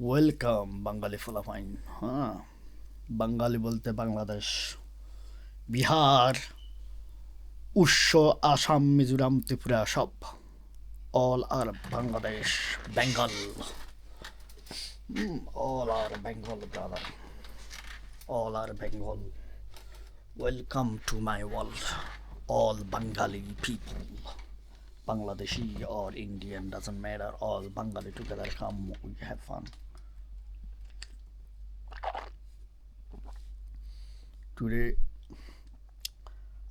Welcome বাঙালি ফলাফাইন হ্যাঁ বাঙালি বলতে বাংলাদেশ, বিহার উৎস আসাম, মিজোরাম, ত্রিপুরা, সব। All R Bangladesh Bengal all R Bengal brother all R Bengal welcome to my world all Bengali people Bangladeshi or Indian doesn't matter. All Bengali together come, we have fun. টুরে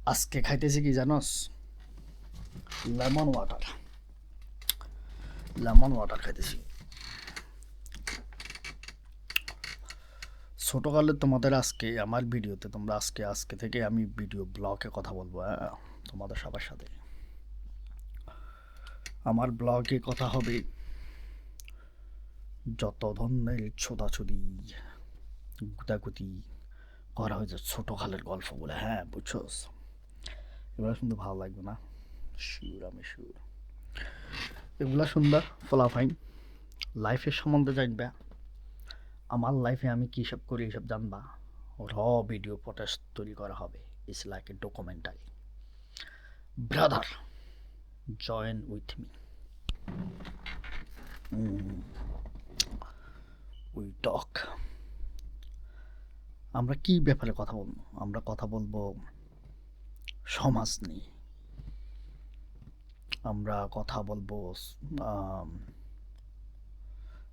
আজকে খাইতেছি কি জানোস lemon water lemon water খাইতেছি ছোটকালে তোমাদের আজকে আমার ভিডিওতে তোমরা আজকে আজকে থেকে আমি ভিডিও ব্লগে কথা বলব হ্যাঁ তোমাদের সবার সাথে আমার ব্লগে কথা হবে। যত ধরনের ছোটাছুটি গুতাগুতি করা হয়েছে, ছোটো খালের বলে হ্যাঁ বুঝছোস? এগুলো শুনতে ভালো লাগবে না? শিউর আমি শিউর এগুলা সুন্দর ফলাফাইন লাইফের সম্বন্ধে জানবা। আমার লাইফে আমি কী সব করি, এসব জানবা। র ভিডিও ফটেজ তৈরি করা হবে। It's like a documentary brother join with me we talk আমরা কি ব্যাপারে কথা বলব? আমরা কথা বলব সমাজ নিয়ে। আমরা কথা বলব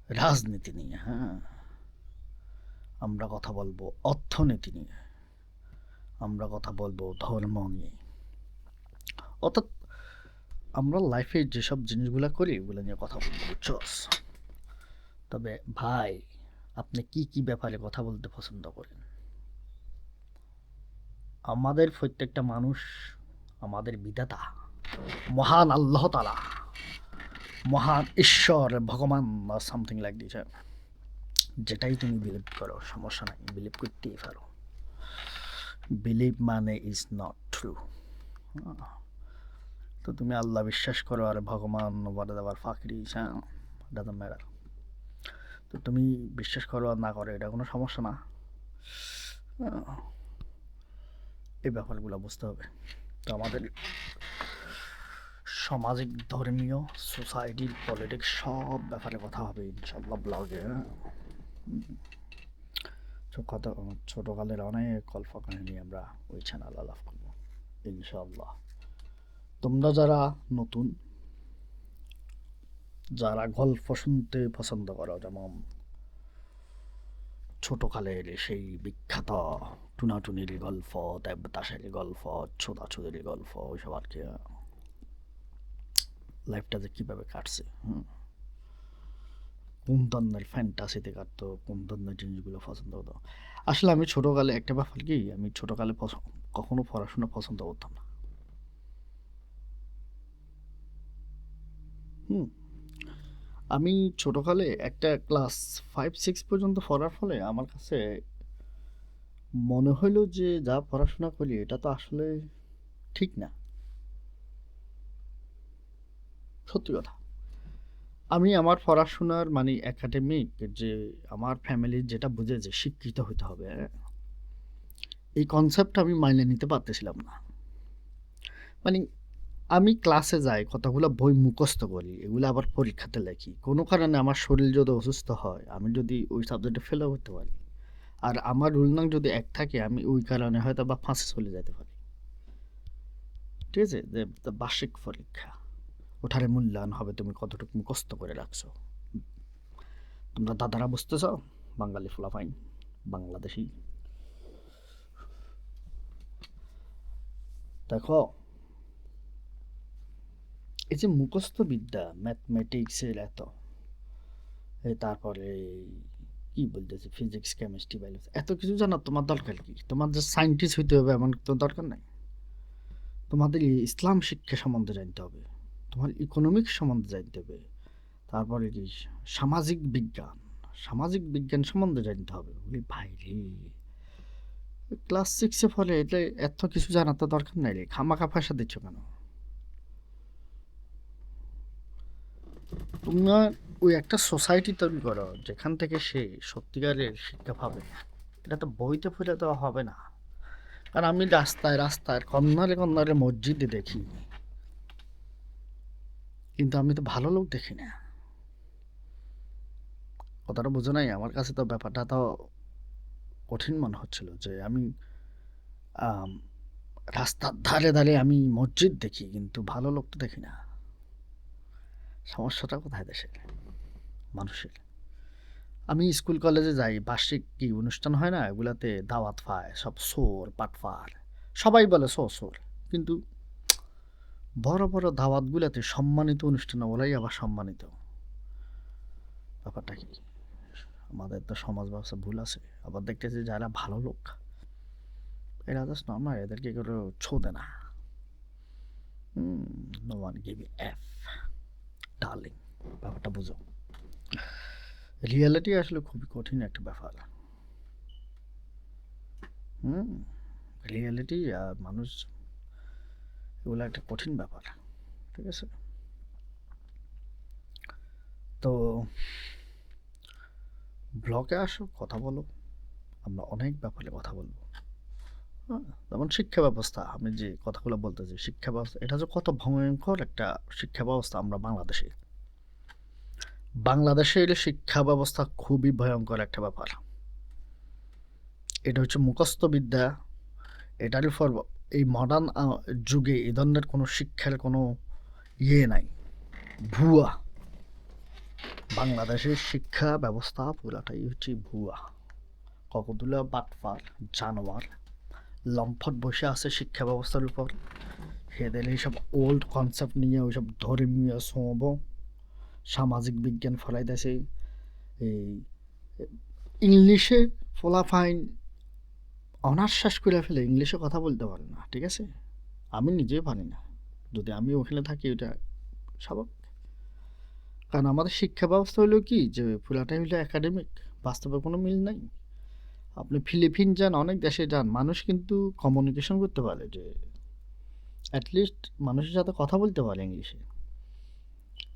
রাজনীতি নিয়ে হ্যাঁ? আমরা কথা বলব অর্থনীতি নিয়ে। আমরা কথা বলব ধর্ম নিয়ে। অর্থাৎ আমরা লাইফে যেসব জিনিসগুলো করি, এগুলো নিয়ে কথা বলব বুঝছস তবে ভাই, আপনি কি কি ব্যাপারে কথা বলতে পছন্দ করেন? আমাদের প্রত্যেকটা মানুষ আমাদের বিধাতা, মহান আল্লাহ তালা মহান ঈশ্বর, ভগবান সামথিং লাইক দিস যেটাই তুমি বিলিভ করো, সমস্যা নাই বিলিভ করতেই পারো। বিলিভ মানে ইজ নট ট্রু তো তুমি আল্লাহ বিশ্বাস করো আর ভগবান বলে দেওয়ার ফাঁকরি হ্যাঁ ম্যাটার তো তুমি বিশ্বাস করো আর না করো, এটা কোনো সমস্যা না। এই ব্যাপারগুলো বুঝতে হবে। তো আমাদের সামাজিক, ধর্মীয় সোসাইটির পলিটিক্স সব ব্যাপারে কথা হবে ইনশাল্লাহ ব্লগে কথা ছোটোকালের অনেক গল্প কাহিনী আমরা ওই চ্যানেল আলাপ করব ইনশাল্লাহ তোমরা যারা নতুন, যারা গল্প শুনতে পছন্দ করো, যেমন ছোটকালের সেই বিখ্যাত টুনাটুনির গল্প, দেবদাসের গল্প, ছোদাছুদের গল্প, ওইসব আর কি লাইফটা যে কীভাবে কাটছে কোন ধরনের ফ্যান্টাসিতে কাটতো, কোন ধরনের জিনিসগুলো পছন্দ হতো। আসলে আমি ছোটোকালে, একটা ব্যাপার কি, আমি ছোটোকালে কখনো পড়াশোনা পছন্দ করতাম না। আমি ছোটোকালে একটা ক্লাস ফাইভ সিক্স পর্যন্ত পড়ার ফলে আমার কাছে মনে হইল যে যা পড়াশোনা করি, এটা তো আসলে ঠিক না। সত্যি কথা। আমি আমার পড়াশোনার মানে একাডেমিক যে আমার ফ্যামিলির যেটা বুঝে যে শিক্ষিত হতে হবে এই কনসেপ্ট আমি মাইনে নিতে পারতেছিলাম না। মানে আমি ক্লাসে যাই কতগুলো বই মুখস্থ করি, এগুলো আবার পরীক্ষাতে লেখি। কোনো কারণে আমার শরীর যদি অসুস্থ হয়, আমি যদি ওই সাবজেক্টে ফেলেও করতে পারি। আর আমার রুল নাম যদি এক থাকে, আমি ওই কারণে হয়তো বা ফাঁসে চলে যেতে পারি। ঠিক আছে? যে বার্ষিক পরীক্ষা ওঠারে মূল্যায়ন হবে, তুমি কতটুকু মুখস্থ করে রাখছো। তোমরা দাদারা বুঝতেছ? বাঙালি ফুলাফাইন, বাংলাদেশি। দেখো এই যে মুখস্থ বিদ্যা ম্যাথমেটিক্সের এত তারপরে কি বলতেছে ফিজিক্স কেমিস্ট্রি বায়োলজি এত কিছু জানা, তোমার দরকার কি? তোমার যে সায়েন্টিস্ট হইতে হবে এমন তো দরকার নাই? তোমাদের ইসলাম শিক্ষা সম্বন্ধে জানতে হবে, তোমার ইকোনমিক সম্বন্ধে জানতে হবে, তারপরে কি সামাজিক বিজ্ঞান সামাজিক বিজ্ঞান সম্বন্ধে জানতে হবে। বলি, ভাই রে ক্লাস সিক্সে ফলে এটা এত কিছু জানার তো দরকার নাই রে, খামাখা পয়সা দিচ্ছ কেন? তোমার ওই একটা সোসাইটি তৈরি করো, যেখান থেকে সে সত্যিকারের শিক্ষা পাবে। এটা তো বইতে ফেলে দেওয়া হবে না। কারণ আমি রাস্তায় রাস্তায় কর্নারে কর্নারে মসজিদে দেখি। কিন্তু আমি তো ভালো লোক দেখি না। কথাটা বুঝো নাই, আমার কাছে তো ব্যাপারটা তো কঠিন মনে হচ্ছিল যে আমি, রাস্তার ধারে ধারে আমি মসজিদ দেখি, কিন্তু ভালো লোক তো দেখি না। সমস্যাটা কোথায় দেশের? মানুষের। আমি স্কুল, কলেজে যাই, বার্ষিক কি অনুষ্ঠান হয় না, এগুলাতে দাওয়াত পায়, সব সোর, পাটফার, সবাই বলে সো, সোর। কিন্তু বড় বড় দাওয়াতগুলাতে সম্মানিত অনুষ্ঠান ওরাই আবার সম্মানিত। ব্যাপারটা কি? আমাদের তো সমাজ ব্যবস্থা ভুল আছে। আবার দেখতেছি যারা ভালো লোক, এরা জাস্ট নর্মাল এদেরকে কেউ ছোঁদে না। No one give F darling ব্যাপারটা বুঝো। রিয়েলিটি আসলে খুবই কঠিন একটা ব্যাপার। হুম রিয়েলিটি আর মানুষ, এগুলো একটা কঠিন ব্যাপার, ঠিক আছে? তো ব্লগে আসো, কথা বলো, আমরা অনেক ব্যাপারে কথা বলব। যেমন শিক্ষা ব্যবস্থা আমি যে কথাগুলো বলতেছি শিক্ষা ব্যবস্থা এটা যে কত ভয়ঙ্কর একটা শিক্ষা ব্যবস্থা আমরা বাংলাদেশে। বাংলাদেশের শিক্ষা ব্যবস্থা খুবই ভয়ঙ্কর একটা ব্যাপার। এটা হচ্ছে মুখস্থ বিদ্যা এটার উপর এই মডার্ন যুগে এই ধরনের কোনো শিক্ষার কোনো ইয়ে নাই। ভুয়া। বাংলাদেশের শিক্ষা ব্যবস্থা পুরাটাই হচ্ছে ভুয়া। ককদুলা বাটফার জানোয়ার লম্ফট বসে আছে শিক্ষা ব্যবস্থার উপর। এদের এইসব ওল্ড কনসেপ্ট নিয়ে ওইসব ধর্মীয় সম সামাজিক বিজ্ঞান ফলাইতেছে। এই, ইংলিশে ফলাফাইন অনার্স শেষ করে ফেলে ইংলিশে কথা বলতে পারে না, ঠিক আছে? আমি নিজেই পারি না। যদি আমি ওখানে থাকি ওটা স্বাভাবিক। কারণ আমাদের শিক্ষা ব্যবস্থা হলো কি? যে পুরাটাই হলো একাডেমিক বাস্তবে কোনো মিল নাই। আপনি ফিলিপিন যান, অনেক দেশে যান, মানুষ কিন্তু কমিউনিকেশন করতে পারে যে অ্যাটলিস্ট মানুষের সাথে কথা বলতে পারে ইংলিশে।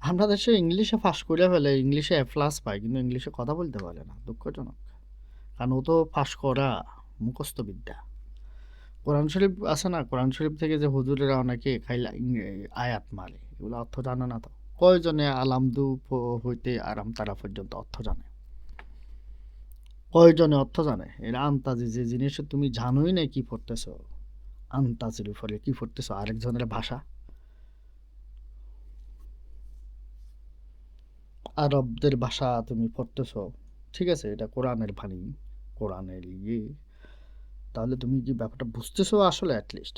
আমরা দেশে ইংলিশে ফাঁস করে ফেলে, ইংলিশে এ প্লাস পায়, কিন্তু ইংলিশে কথা বলতে পারে না, দুঃখজনক। কারণ ও তো ফাঁস করা মুখস্থ বিদ্যা। কোরআন শরীফ আছে না? কোরআন শরীফ থেকে যে হুজুরেরা অনেকে খাইলা আয়াত মারে, এগুলো অর্থ জানে না তো। কয়জনে আলামদু হইতে আরাম তারা পর্যন্ত অর্থ জানে? কয়জনে অর্থ জানে? এরা আন্তাজি যে জিনিস তুমি জানোই না কি পড়তেছো আন্তাজির উপরে কি পড়তেছো, আরেকজনের ভাষা? আরবদের ভাষা তুমি পড়তেছ, ঠিক আছে, এটা কোরআনের বাণী, কোরআনের ইয়ে। তাহলে তুমি কি ব্যাপারটা বুঝতেছো আসলে অ্যাটলিস্ট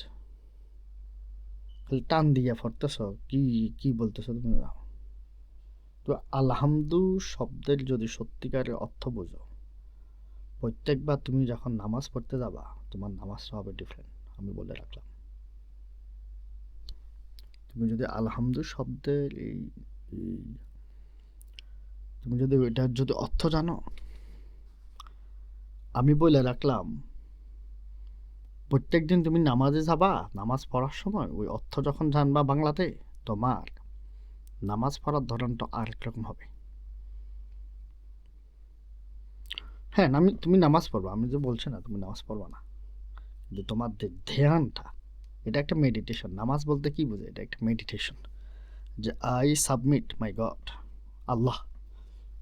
টান দিয়ে পড়তেছ, কি কি বলতেছো তুমি? তো আলহামদু শব্দের যদি সত্যিকারের অর্থ বোঝো প্রত্যেকবার তুমি যখন নামাজ পড়তে যাবা, তোমার নামাজটা হবে ডিফারেন্ট আমি বলে রাখলাম। তুমি যদি আলহামদু শব্দের এই তুমি যদি এটার যদি অর্থ জানো, আমি বলে রাখলাম প্রত্যেক দিন তুমি নামাজে যাবা, নামাজ পড়ার সময় ওই অর্থ যখন জানবা বাংলাতে, তোমার নামাজ পড়ার ধরনটা আরেক রকম হবে। হ্যাঁ আমি তুমি নামাজ পড়বা, আমি যে বলছি না, তুমি নামাজ পড়বা না। কিন্তু তোমার যে ধ্যানটা, এটা একটা মেডিটেশন নামাজ বলতে কি বোঝে? এটা একটা মেডিটেশন যে আই সাবমিট মাই গড আল্লাহ।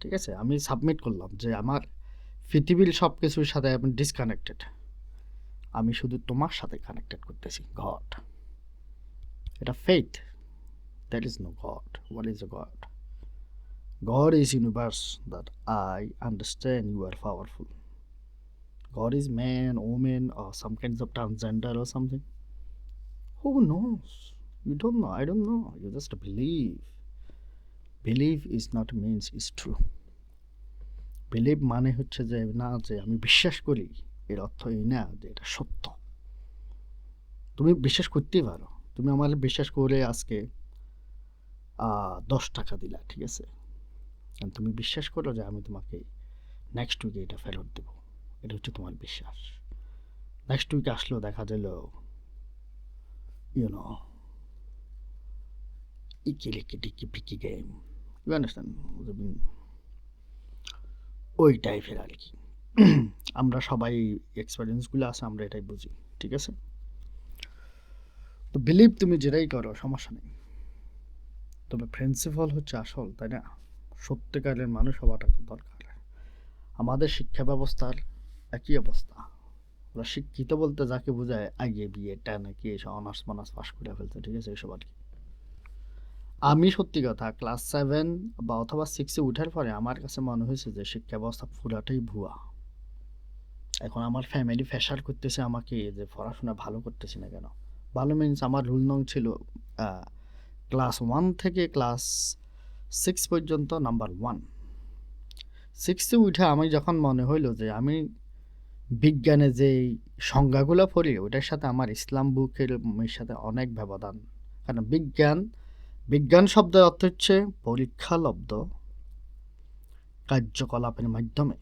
ঠিক আছে? আমি সাবমিট করলাম যে, আমার পৃথিবীর সব কিছুর সাথে আমি ডিসকানেক্টেড আমি শুধু তোমার সাথে কানেক্টেড করতেছি গড এটা faith that is no god what is a god God is universe that I understand you are powerful. God is man, woman, or some kinds of transgender or something. Who knows? You don't know. I don't know. You just believe. Believe is not means is true. Believe মানে হচ্ছে যে না যে আমি বিশ্বাস করি এর অর্থ এই না যে এটা সত্য তুমি বিশ্বাস করতেই পারো তুমি আমার বিশ্বাস করে আজকে দশ টাকা দিলা ঠিক আছে তুমি বিশ্বাস করো যে আমি তোমাকে নেক্সট উইকে এটা ফেরত দেবো। এটা হচ্ছে তোমার বিশ্বাস। নেক্সট উইকে আসলেও দেখা গেল ইউনো ইকি লিকি টিকি পিকি গেম ইউ ওই টাইপের আর কি। আমরা সবাই এক্সপিরিয়েন্সগুলো আছে, আমরা এটাই বুঝি, ঠিক আছে? তো বিলিভ তুমি যেটাই করো, সমস্যা নেই। তবে প্রিন্সিপাল হচ্ছে আসল, তাই না? সত্যিকারের মানুষ হওয়াটা খুব দরকার। আমাদের শিক্ষা ব্যবস্থার একই অবস্থা। ওরা শিক্ষিত বলতে যাকে বোঝায়, আগে বিয়ে টেন কি এসব অনার্স মানার্স পাস করে ফেলছে ঠিক আছে, এসব আর কি। আমি সত্যি কথা, ক্লাস সেভেন বা অথবা সিক্সে উঠার পরে আমার কাছে মনে হয়েছে যে শিক্ষা ব্যবস্থা পুরাটাই ভুয়া। এখন আমার ফ্যামিলি প্রেশার করতেছে আমাকে যে পড়াশোনা ভালো করতেছি না কেন? ভালো মিনস আমার রুল নং ছিল ক্লাস ওয়ান থেকে ক্লাস সিক্স পর্যন্ত নাম্বার ওয়ান সিক্সে উঠে আমি যখন মনে হইল যে আমি বিজ্ঞানে যে সংজ্ঞাগুলো পড়ি, ওটার সাথে আমার ইসলাম বুকের সাথে অনেক ব্যবধান। কারণ বিজ্ঞান বিজ্ঞান শব্দের অর্থ হচ্ছে পরীক্ষালব্ধ কার্যকলাপের মাধ্যমে।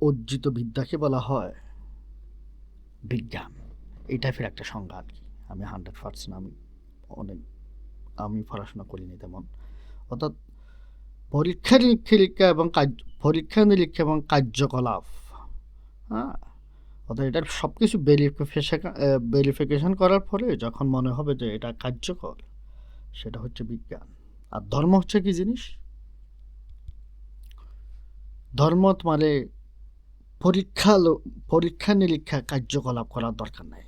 অর্জিত বিদ্যাকে বলা হয় বিজ্ঞান। এই টাইপের একটা সংজ্ঞা আর কি। আমি হান্ড্রেড পার্সেন্ট আমি অনেক আমি পড়াশোনা করিনি তেমন। অর্থাৎ পরীক্ষা নিরীক্ষা এবং কার্য, পরীক্ষা নিরীক্ষা এবং কার্যকলাপ হ্যাঁ? অর্থাৎ এটার সব কিছু ভেরিফিকেশন ভেরিফিকেশন করার পরে যখন মনে হবে যে এটা কার্যকর, সেটা হচ্ছে বিজ্ঞান। আর ধর্ম হচ্ছে কি জিনিস? ধর্ম মানে পরীক্ষা পরীক্ষা নিরীক্ষা কার্যকলাপ করার দরকার নাই।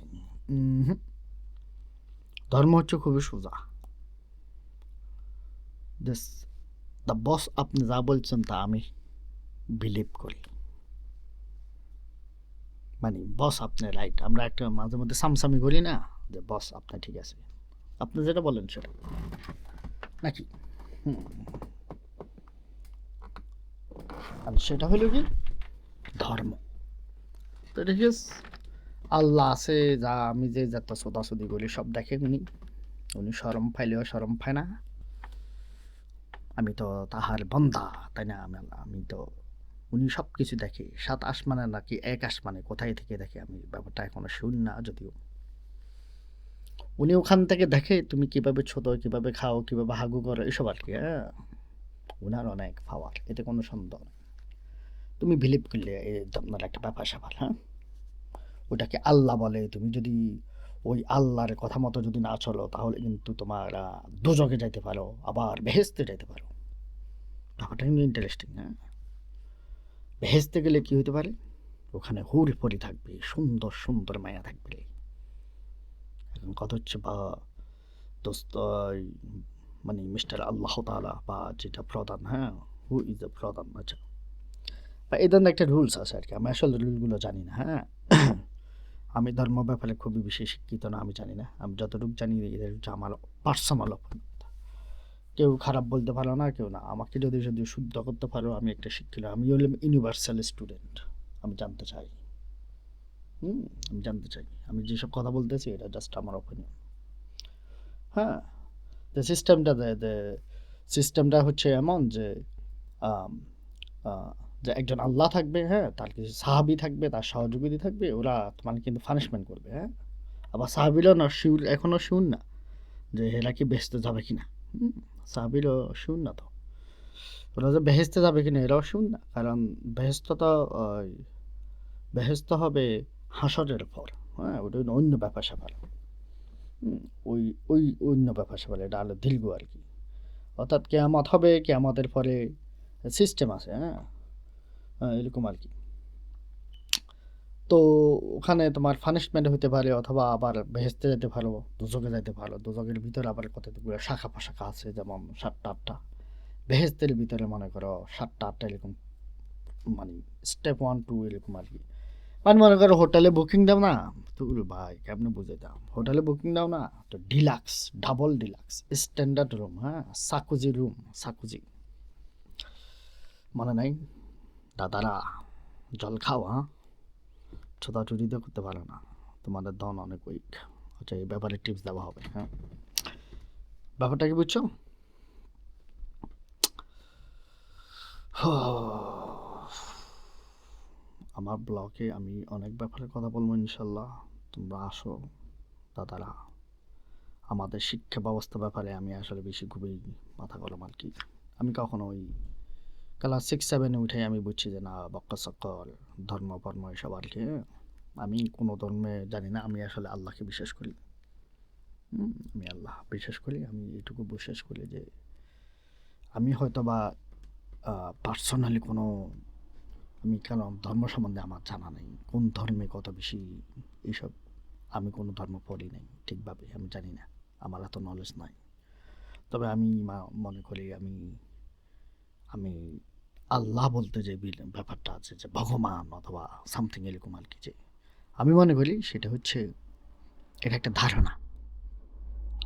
ধর্ম হচ্ছে খুবই সোজা। দিস দ্য বস আপনি যা বলছেন তা আমি বিলিভ করি মানে বস আপনি রাইট আমরা একটা মাঝে মধ্যে সামসামি করি না, যে বস আপনি ঠিক আছে। আপনি যেটা বলেন সেটা। নাকি। আর সেটা হলো কি? ধর্ম। তো ঠিক আছে আল্লাহ আছে, যা আমি যে যত সোদাসুদি করি, সব দেখে উনি। উনি সরম পাইলেও সরম পায় না। আমি তো তাহার বন্দা তাই না? আমি আমি তো, উনি সব কিছু দেখে, সাত আসমানে নাকি এক আসমানে, কোথায় থেকে দেখে? আমি ব্যাপারটা এখনও শুন না যদিও। উনি ওখান থেকে দেখে, তুমি কীভাবে ছোট, কীভাবে খাও, কীভাবে হাগু করো, এসব আর কি হ্যাঁ? ওনার অনেক পাওয়ার, এতে কোনো সন্দেহ নেই। তুমি বিলিভ করলে আপনার একটা ব্যাপার স্যাপার হ্যাঁ? ওটাকে আল্লাহ বলে, তুমি যদি ওই আল্লাহর কথা মতো যদি না চলো, তাহলে কিন্তু তোমার দুজকে যাইতে পারো, আবার বেহেস্তে যাইতে পারো। ব্যাপারটা কিন্তু ইন্টারেস্টিং হ্যাঁ? বেহেস্তে গেলে কি হতে পারে? ওখানে হুর পরি থাকবে, সুন্দর সুন্দর মায়া থাকবে এখন কথা হচ্ছে, বা, দোস্ত মানে মিস্টার আল্লাহ তাআলা, বা, যেটা প্রধান হ্যাঁ? হু ইজ দ্য প্রধান? আচ্ছা। বা ধরনের একটা রুলস আছে আর কি, আমি আসলে রুলগুলো জানি না হ্যাঁ? আমি ধর্ম ব্যাপারে খুবই বেশি শিক্ষিত না, আমি জানি না। আমি যতটুকু জানি, এদের আমার পার্সোনাল অভিজ্ঞতা কেউ খারাপ বলতে পারো না, কেউ না। আমাকে যদি যদি শুদ্ধ করতে পারো, আমি একটা শিক্ষিত, আমি হলাম ইউনিভার্সাল স্টুডেন্ট আমি জানতে চাই। হুম, আমি জানতে চাই। আমি যেসব কথা বলতেছি, এটা জাস্ট আমার অপিনিয়ন হ্যাঁ যে সিস্টেমটা দ্য সিস্টেমটা হচ্ছে এমন যে যে একজন আল্লাহ থাকবে হ্যাঁ তার কিছু সাহাবি থাকবে তার সহযোগী থাকবে ওরা তোমার কিন্তু পানিশমেন্ট করবে হ্যাঁ। আবার সাহাবিরও না শিউর এখনও শুন না যে এরা কি বেহেস্তে যাবে কিনা হুম, সাহাবিরও শুন না তো। ওরা যে বেহেস্তে যাবে কিনা এরাও শুন না কারণ বেহেস্ত তো বেহেস্ত হবে হাসরের পর হ্যাঁ ওটা অন্য ব্যাপার স্যাপার। ওই ওই অন্য ব্যাপার স্যাপার এটা আলো দীর্ঘ আর কি। অর্থাৎ কেয়ামত হবে কেয়ামতের পরে সিস্টেম আছে হ্যাঁ, এরকম আর কি তো ওখানে তোমার পানিশমেন্ট হতে পারে অথবা আবার বেহেস্তে যেতে পারো দুজকে যেতে পারো। দুজকের ভিতরে আবার কতগুলো শাখা পোশাখা আছে, যেমন সাতটা, আটটা। বেহেস্তের ভিতরে মনে করো সাতটা, আটটা এরকম মানে স্টেপ ওয়ান টু এরকম আর কি মানে মনে করো হোটেলে বুকিং দাও না, তো ভাই, কেমনে বুঝে দাও? হোটেলে বুকিং দাও না, তো deluxe double deluxe standard room হ্যাঁ সাকুজি রুম সাকুজি। মনে নাই? দাদারা জল খাও হ্যাঁ? ছোটাছুটি তো করতে পারো না। তোমাদের দন অনেক উইক আচ্ছা এই ব্যাপারে টিপস দেওয়া হবে হ্যাঁ? ব্যাপারটা কি বুঝছ? আমার ব্লগে আমি অনেক ব্যাপারে কথা বলব ইনশাল্লাহ। তোমরা আসো দাদারা আমাদের শিক্ষা ব্যবস্থা ব্যাপারে আমি আসলে বেশি খুবই মাথা গরম আর কি। আমি কখনো ওই ক্লাস সিক্স, সেভেনে উঠে আমি বুঝছি যে, না বক্কা সকল, ধর্ম, কর্ম এসব আর কি হ্যাঁ। আমি কোনো ধর্মে জানি না, আমি আসলে আল্লাহকে বিশ্বাস করি আমি আল্লাহ বিশ্বাস করি, আমি এটুকু বিশ্বাস করি যে, আমি হয়তো বা পার্সোনালি কোনো, আমি কেন, ধর্ম সম্বন্ধে আমার জানা নেই, কোন ধর্মে কত বেশি এইসব আমি কোনো ধর্ম পড়ি নাই, ঠিকভাবে, আমি জানি না, আমার এত নলেজ নাই তবে আমি মনে করি আমি আমি আল্লাহ বলতে যে ব্যাপারটা আছে যে ভগবান অথবা সামথিং এরকম আর কি যে। আমি মনে করি সেটা হচ্ছে এটা একটা ধারণা।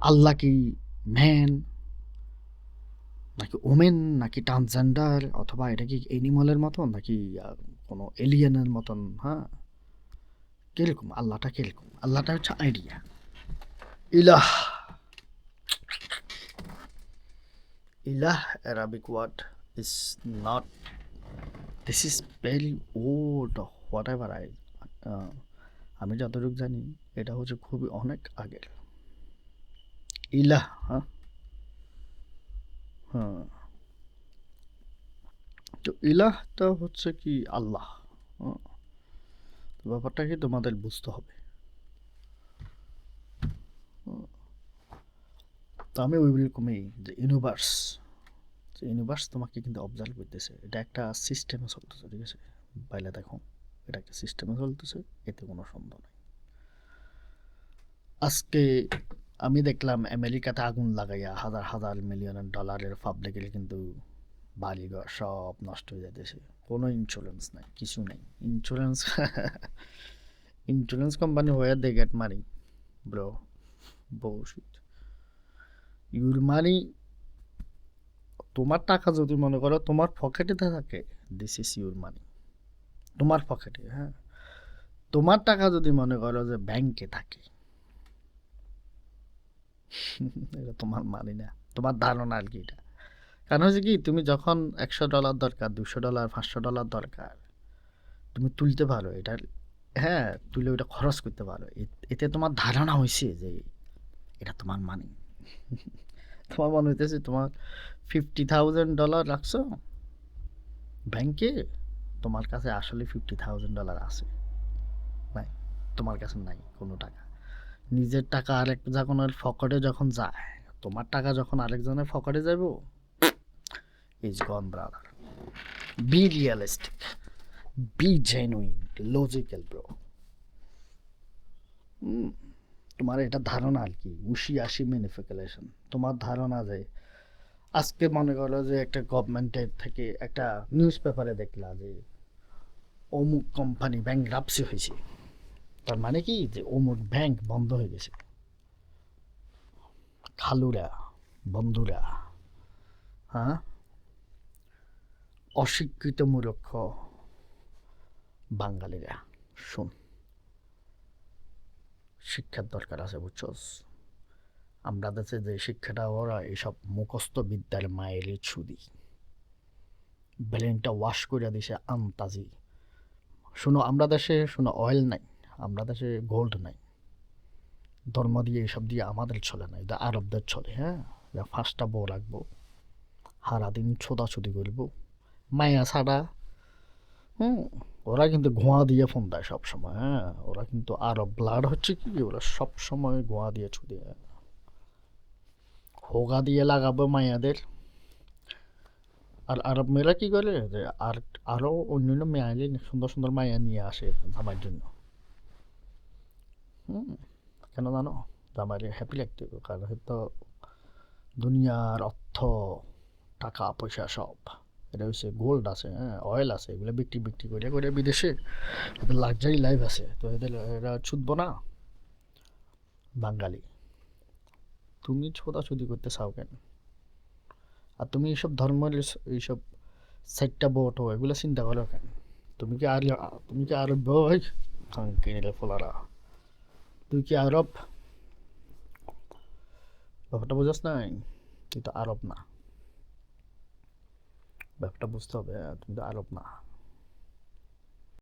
আল্লাহ কি ম্যান নাকি ওমেন নাকি ট্রান্সজেন্ডার অথবা এটা কি এনিমলের মতন নাকি কোনো এলিয়েনের মতন হ্যাঁ? কীরকম? আল্লাহটা কীরকম? আল্লাহটা হচ্ছে আইডিয়া ইলাহ। ইলাহ Arabic word is not this is very old whatever I আমি যতটুকু জানি, এটা হচ্ছে খুবই অনেক আগের। ইলাহ হ্যাঁ। হ্যাঁ। তো ইলাহটা হচ্ছে কি আল্লাহ হ্যাঁ। ব্যাপারটা কি তোমাদের বুঝতে হবে। হুম। তো আমি ওই রকমই যে ইউনিভার্স ইউনিভার্স তোমাকে কিন্তু অবজার্ভ করতেছে। এটা একটা সিস্টেমে চলতেছে, ঠিক আছে? বাইরে দেখো, এটা একটা সিস্টেমে চলতেছে, এতে কোনো সন্দেহ নেই। আজকে আমি দেখলাম আমেরিকাতে আগুন লাগাইয়া হাজার হাজার মিলিয়ন ডলারের পাবলিকের কিন্তু বাড়িঘর সব নষ্ট হয়ে যাইতেছে। কোনো ইন্স্যুরেন্স নাই, কিছু নেই। ইন্স্যুরেন্স ইন্স্যুরেন্স কোম্পানি হয়ে they get money bro bullshit your money তোমার টাকা যদি মনে করো তোমার পকেটে থাকে দিস ইজ ইউর মানি তোমার পকেটে হ্যাঁ। তোমার টাকা যদি মনে করো যে ব্যাংকে থাকে, এটা তোমার মানি না, তোমার ধারণা আর কি এটা। কারণ হচ্ছে কি, তুমি যখন একশো ডলার দরকার, দুশো ডলার পাঁচশো ডলার দরকার, তুমি তুলতে পারো এটা হ্যাঁ তুলে ওটা খরচ করতে পারো। এতে তোমার ধারণা হয়েছে যে এটা তোমার মানি তোমার মনে হইতেছে তোমার ফিফটি থাউজেন্ড ডলার রাখছো? ব্যাংকে তোমার কাছে আসলে ফিফটি থাউজেন্ড ডলার আছে। নাই, তোমার কাছে নাই, কোনো টাকা। নিজের টাকা আরেক যখনের ফকটে যখন যায়, তোমার টাকা যখন আরেকজনের ফকটে যাব is gone brother be realistic be genuine logical bro তোমার এটা ধারণা আর কি উশি আসি ম্যানিফিকেশন তোমার ধারণা যে আজকে মনে করো যে একটা গভর্নমেন্টের থেকে একটা নিউজ পেপারে দেখলা যে অমুক কোম্পানি ব্যাংক রাপসি হয়েছে। তার মানে কি? যে অমুক ব্যাংক বন্ধ হয়ে গেছে। খালুরা, বন্ধুরা হ্যাঁ? অশিক্ষিত মূর্খ বাঙালিরা, শুন, শিক্ষার দরকার আছে বুঝছস? আমরা দেশে যে শিক্ষাটা ওরা এইসব মুখস্থ বিদ্যার মায়ের ছুদি ব্রেনটা ওয়াশ করে দিছে আন্তাজি। শুনো, আমরা দেশে, শুনো অয়েল নাই, আমরা দেশে গোল্ড নাই। ধর্ম দিয়ে, এসব দিয়ে আমাদের চলে না, এটা আরবদের চলে হ্যাঁ? ফার্স্টটা বউ রাখব, সারাদিন ছোটাছুটি করব। মায়া ছাড়া, হুম, ওরা কিন্তু ঘোয়া দিয়ে ফোন দেয় সবসময় হ্যাঁ? ওরা কিন্তু আরব ব্লাড হচ্ছে কি? ওরা সবসময় গোয়া দিয়ে ছুটে হোগা দিয়ে লাগাবো মায়াদের। আর আরব মেয়েরা কি করে? যে আর আরও অন্যান্য আইলে সুন্দর সুন্দর মায়া নিয়ে আসে জামাইয়ের জন্য। হুম, কেন জানো? জামাইয়ের হ্যাপি লাগতে কারণ হয়তো দুনিয়ার অর্থ, টাকা, পয়সা সব। এটা হচ্ছে গোল্ড আছে হ্যাঁ অয়েল আছে, এগুলো বিক্রি বিক্রি করে করে বিদেশে লাক্সারি লাইফ আছে। তো এদের এরা ছুটবো না, বাঙালি। তুমি ছোটাছুটি করতে চাও কেন? আর তুমি এইসব ধর্মের এইসব সাইটটা বটো, এগুলো চিন্তা করো কেন? তুমি কি আর তুমি কি আরব ভাই কিনে ফোলারা। তুই কি আরব? ব্যাপারটা বুঝাস নাই? তুই তো আরব না। ব্যাপারটা বুঝতে হবে তুমি তো আরব না।